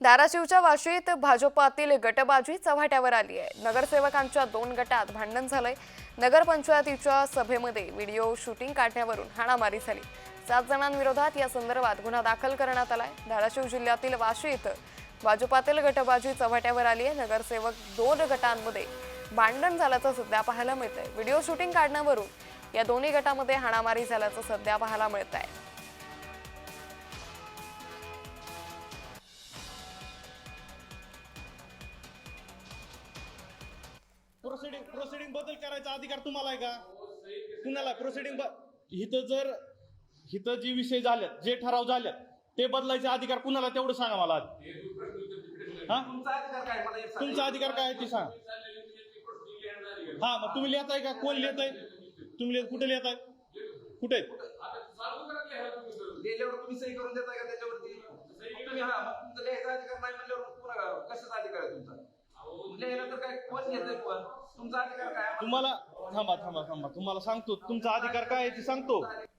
धाराशिवच्या वाशीत भाजपातील गटबाजी चव्हाट्यावर आली आहे. नगरसेवकांच्या दोन गटात भांडण झालंय. नगरपंचायतीच्या सभेमध्ये व्हिडिओ शूटिंग काढण्यावरून हाणामारी झाली. सात जणांविरोधात या संदर्भात गुन्हा दाखल करण्यात आलाय. धाराशिव जिल्ह्यातील वाशी इथं भाजपातील गटबाजी चव्हाट्यावर आली आहे. नगरसेवक दोन गटांमध्ये भांडण झाल्याचं सध्या पाहायला मिळतंय. व्हिडिओ शूटिंग काढण्यावरून या दोन्ही गटामध्ये हाणामारी झाल्याचं सध्या पाहायला मिळत आहे प्रोसिडिंग प्रोसिडिंग बदल करायचा अधिकार तुम्हाला आहे का? कुणाला? प्रोसिडिंग इथं जर इथं जे विषय झालेत जे ठराव झालेत ते बदलायचे अधिकार कुणाला? तेवढं सांगा मला हा? तुमचा अधिकार काय? आहे ते सांगा. हा मग तुम्ही लिहिताय का? कोण लिहिताय? तुम्ही लिहित कुठे लिहिताय? कुठे? लिहिल्यावर तुम्ही सही करून देताय का त्याच्यावरती तुम्ही हा मग तुमचा लिहायचा अधिकार नाही म्हणल्यावर पुन्हा कशाचा अधिकार आहे तुमचा लिहायला तर काय कोण घेतोय पण? तुमचा अधिकार काय तुम्हाला थांबा थांबा थांबा. तुम्हाला सांगतो. तुमचा अधिकार काय आहे ते सांगतो.